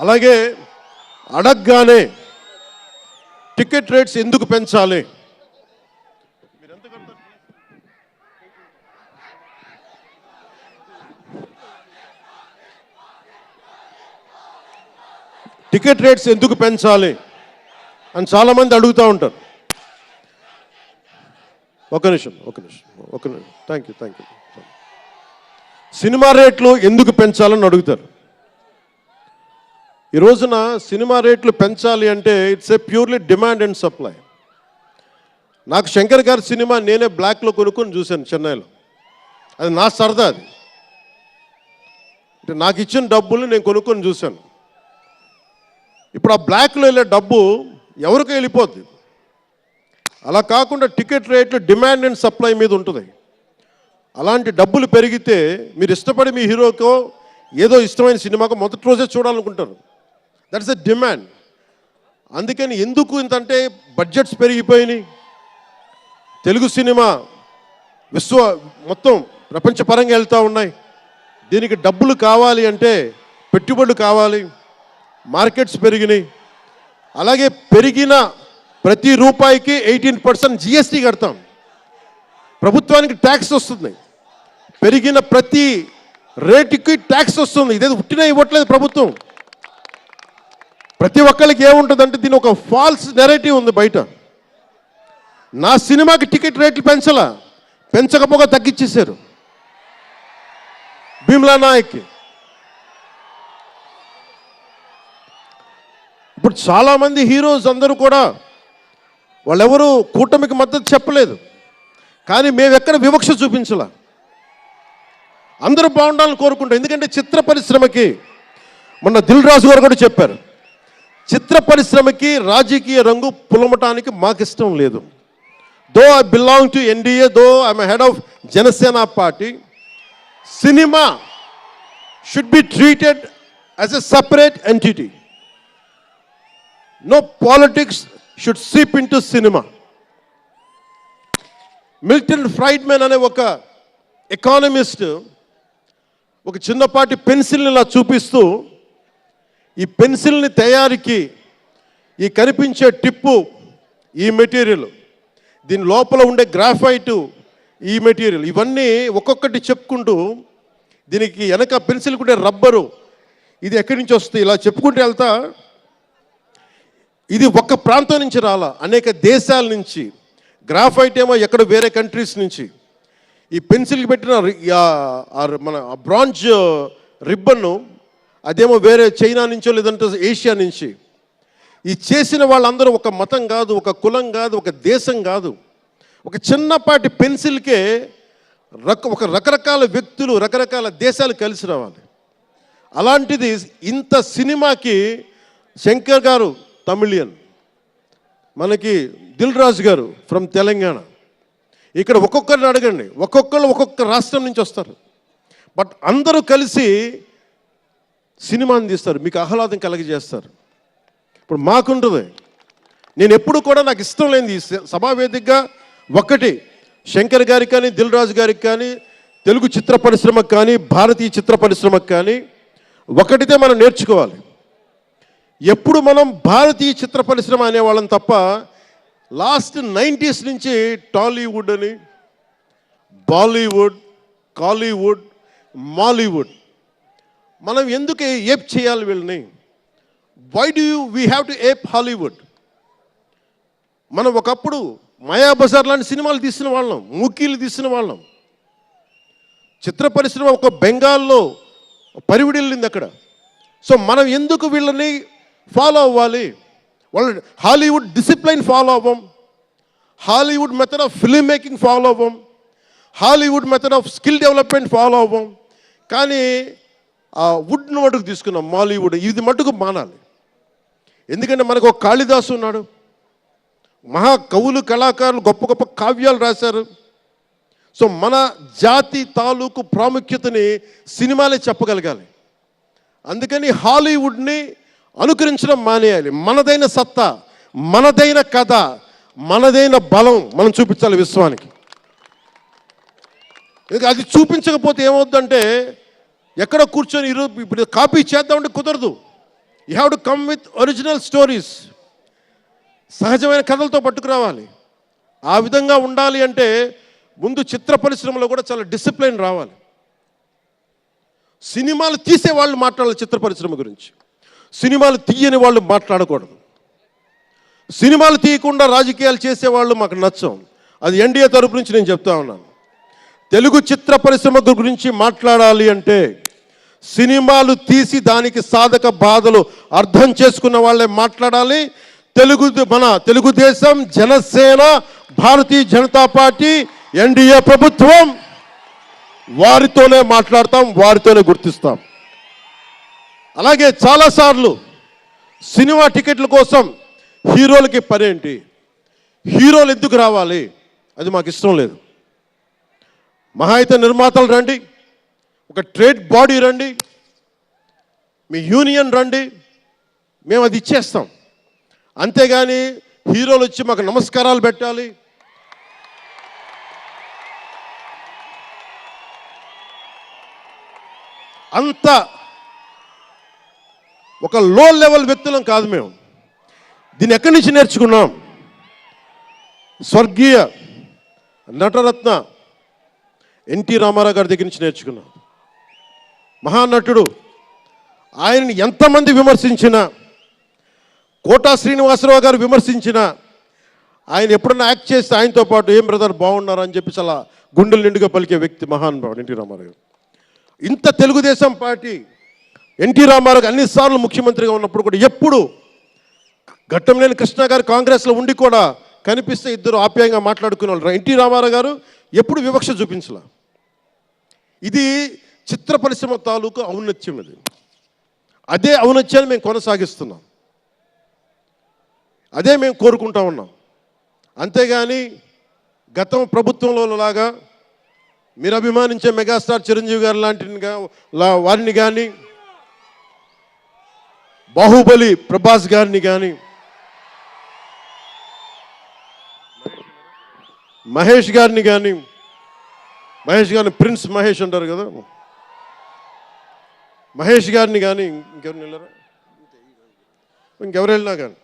అలాగే అడగగానే ticket rates ఎందుకు పెంచాలి? టికెట్ రేట్స్ ఎందుకు పెంచాలి అని చాలామంది అడుగుతూ ఉంటారు. ఒక నిమిషం ఒక నిమిషం ఒక నిమిషం. Thank you thank you cinema రేట్లు ఎందుకు పెంచాలని అడుగుతారు. ఈ రోజున సినిమా రేట్లు పెంచాలి అంటే it's a purely demand and supply నాకు శంకర్ గారి సినిమా నేనే బ్లాక్లో కొనుక్కొని చూశాను చెన్నైలో. అది నా సరదా అది. అంటే నాకు ఇచ్చిన డబ్బులు నేను కొనుక్కొని చూశాను. ఇప్పుడు ఆ బ్లాక్లో వెళ్ళే డబ్బు ఎవరికి వెళ్ళిపోద్ది? అలా కాకుండా టికెట్ రేట్లు డిమాండ్ అండ్ సప్లై మీద ఉంటుంది. అలాంటి డబ్బులు పెరిగితే మీరు ఇష్టపడి మీ హీరోకో ఏదో ఇష్టమైన సినిమాకో మొదటి రోజే చూడాలనుకుంటారు. దట్స్ అ డిమాండ్ అందుకని ఎందుకు ఇంతంటే బడ్జెట్స్ పెరిగిపోయినాయి. తెలుగు సినిమా విశ్వ మొత్తం ప్రపంచపరంగా వెళ్తూ ఉన్నాయి. దీనికి డబ్బులు కావాలి అంటే పెట్టుబడులు కావాలి. మార్కెట్స్ పెరిగినాయి. అలాగే పెరిగిన ప్రతి రూపాయికి ఎయిటీన్ పర్సెంట్ జిఎస్టీ కడతాం. ప్రభుత్వానికి ట్యాక్స్ వస్తుంది. పెరిగిన ప్రతి రేటుకి ట్యాక్స్ వస్తుంది. ఇదేది ఉట్టినా ఇవ్వట్లేదు ప్రభుత్వం. ప్రతి ఒక్కరికి ఏముంటుందంటే దీని ఒక ఫాల్స్ నెరేటివ్ ఉంది బయట. నా సినిమాకి టికెట్ రేట్లు పెంచలా? పెంచకపోగా తగ్గించేశారు భీమ్లా నాయక్కి ఇప్పుడు చాలామంది హీరోస్ అందరూ కూడా వాళ్ళెవరూ కూటమికి మద్దతు చెప్పలేదు. కానీ మేము ఎక్కడ వివక్ష చూపించలా? అందరూ బాగుండాలని కోరుకుంటాం. ఎందుకంటే చిత్ర పరిశ్రమకి మొన్న దిల్ రాజు గారు కూడా చెప్పారు. చిత్ర పరిశ్రమకి రాజకీయ రంగు పులమటానికి మాకు ఇష్టం లేదు though I belong to NDA though I'm head of Janasena party cinema should be treated as a separate entity no politics should seep in to cinema Milton Friedman అనే ఒక ఎకానమిస్ట్ ఒక చిన్నపాటి పెన్సిల్ని ఇలా చూపిస్తూ ఈ పెన్సిల్ని తయారీకి ఈ కనిపించే టిప్పు ఈ మెటీరియల్. దీని లోపల ఉండే గ్రాఫైటు ఈ మెటీరియల్. ఇవన్నీ ఒక్కొక్కటి చెప్పుకుంటూ దీనికి వెనక పెన్సిల్ ఉండే రబ్బరు. ఇది ఎక్కడి నుంచి వస్తుంది? ఇలా చెప్పుకుంటూ వెళ్తా. ఇది ఒక్క ప్రాంతం నుంచి రాలా. అనేక దేశాల నుంచి. గ్రాఫైట్ ఏమో ఎక్కడ వేరే కంట్రీస్ నుంచి. ఈ పెన్సిల్కి పెట్టిన మన బ్రాంజ్ రిబ్బన్ను అదేమో వేరే చైనా నుంచో లేదంటే ఏషియా నుంచి. ఈ చేసిన వాళ్ళందరూ ఒక మతం కాదు ఒక కులం కాదు ఒక దేశం కాదు. ఒక చిన్నపాటి పెన్సిల్కే రక ఒక రకరకాల వ్యక్తులు రకరకాల దేశాలు కలిసి రావాలి. అలాంటిది ఇంత సినిమాకి శంకర్ గారు తమిళియన్. మనకి దిల్ రాజు గారు ఫ్రమ్ తెలంగాణ. ఇక్కడ ఒక్కొక్కరిని అడగండి. ఒక్కొక్కరు ఒక్కొక్క రాష్ట్రం నుంచి వస్తారు. బట్ అందరూ కలిసి సినిమాని తీస్తారు మీకు ఆహ్లాదం కలగజేస్తారు. ఇప్పుడు మాకుంటుంది నేను ఎప్పుడు కూడా నాకు ఇష్టం లేనిది సభావేదికగా ఒక్కటి శంకర్ గారికి కానీ దిల్ రాజు గారికి కానీ తెలుగు చిత్ర పరిశ్రమకు కానీ భారతీయ చిత్ర పరిశ్రమకు కానీ ఒకటితే మనం నేర్చుకోవాలి. ఎప్పుడు మనం భారతీయ చిత్ర పరిశ్రమ అనేవాళ్ళం తప్ప లాస్ట్ నైంటీస్ నుంచి టాలీవుడ్ అని బాలీవుడ్ కాలీవుడ్ మాలీవుడ్ మనం ఎందుకు ఏప్ చేయాలి వీళ్ళని? Why do you we have to ape Hollywood మనం ఒకప్పుడు మాయాబజార్ లాంటి సినిమాలు తీసిన వాళ్ళం మూకీలు తీసిన వాళ్ళం. చిత్ర పరిశ్రమ ఒక బెంగాల్లో పరివిడిల్లింది అక్కడ. సో మనం ఎందుకు వీళ్ళని ఫాలో అవ్వాలి? వాళ్ళ Hollywood discipline follow అవ్వం. Hollywood method of film making follow అవ్వం. Hollywood method of skill development follow అవ్వం. కానీ ఆ వుడ్ను మటుకు తీసుకున్నాం మాలీవుడ్. ఇది మటుకు మానాలి. ఎందుకంటే మనకు ఒక కాళిదాసు ఉన్నాడు. మహా కవులు కళాకారులు గొప్ప గొప్ప కావ్యాలు రాశారు. సో మన జాతి తాలూకు ప్రాముఖ్యతని సినిమాలే చెప్పగలగాలి. అందుకని హాలీవుడ్ని అనుకరించడం మానేయాలి. మనదైన సత్తా మనదైన కథ మనదైన బలం మనం చూపించాలి విశ్వానికి. ఇక అది చూపించకపోతే ఏమవుద్దంటే ఎక్కడ కూర్చొని ఈరోజు ఇప్పుడు కాపీ చేద్దామంటే కుదరదు. You have to come with original stories సహజమైన కథలతో పట్టుకురావాలి. ఆ విధంగా ఉండాలి అంటే ముందు చిత్ర పరిశ్రమలో కూడా చాలా డిసిప్లిన్ రావాలి. సినిమాలు తీసే వాళ్ళు మాట్లాడాలి చిత్ర పరిశ్రమ గురించి. సినిమాలు తీయని వాళ్ళు మాట్లాడకూడదు. సినిమాలు తీయకుండా రాజకీయాలు చేసేవాళ్ళు మాకు నచ్చం. అది ఎన్డీఏ తరపు నుంచి నేను చెప్తా ఉన్నాను. తెలుగు చిత్ర పరిశ్రమ గురించి మాట్లాడాలి అంటే సినిమాలు తీసి దానికి సాధక బాధలు అర్థం చేసుకున్న వాళ్ళే మాట్లాడాలి. తెలుగు మన తెలుగుదేశం జనసేన భారతీయ జనతా పార్టీ ఎన్డీఏ ప్రభుత్వం వారితోనే మాట్లాడతాం వారితోనే గుర్తిస్తాం. అలాగే చాలాసార్లు సినిమా టికెట్ల కోసం హీరోలకి పనేంటి? హీరోలు ఎందుకు రావాలి? అది మాకు ఇష్టం లేదు. మహా అయితే నిర్మాతలు రండి. ఒక ట్రేడ్ బాడీ రండి మీ యూనియన్ రండి మేము అది ఇచ్చేస్తాం. అంతేగాని హీరోలు వచ్చి మాకు నమస్కారాలు పెట్టాలి. అంత ఒక లో లెవెల్ వ్యక్తులం కాదు మేము. దీన్ని ఎక్కడి నుంచి నేర్చుకున్నాం? స్వర్గీయ నటరత్న ఎన్టీ రామారావు గారి దగ్గర నుంచి నేర్చుకున్నాం. మహానటుడు ఆయనని ఎంతమంది విమర్శించినా కోటా శ్రీనివాసరావు గారు విమర్శించినా ఆయన ఎప్పుడన్నా యాక్ట్ చేస్తే ఆయనతో పాటు ఏం బ్రదర్ బాగున్నారు? అని చెప్పి అలా గుండెలు నిండుగా పలికే వ్యక్తి మహానుభావుడు ఎన్టీ రామారావు ఇంత తెలుగుదేశం పార్టీ ఎన్టీ రామారావు అన్నిసార్లు ముఖ్యమంత్రిగా ఉన్నప్పుడు కూడా ఎప్పుడు ఘట్టంలేని కృష్ణ గారు కాంగ్రెస్లో ఉండి కూడా కనిపిస్తే ఇద్దరు ఆప్యాయంగా మాట్లాడుకునే వాళ్ళు ఎన్టీ రామారావు గారు ఎప్పుడు వివక్ష చూపించలా. ఇది చిత్ర పరిశ్రమ తాలూకు ఔన్నత్యం ఇది. అదే ఔన్నత్యాన్ని మేము కొనసాగిస్తున్నాం. అదే మేము కోరుకుంటా ఉన్నాం. అంతేగాని గతం ప్రభుత్వంలో లాగా మీరు అభిమానించే మెగాస్టార్ చిరంజీవి గారు లాంటి వారిని కానీ బాహుబలి ప్రభాస్ గారిని కానీ మహేష్ గారిని కానీ మహేష్ గారిని ప్రిన్స్ మహేష్ అంటారు కదా? మహేష్ గారిని కానీ ఇంకెవరిని వెళ్ళారా? ఇంకెవరు వెళ్ళినా కానీ.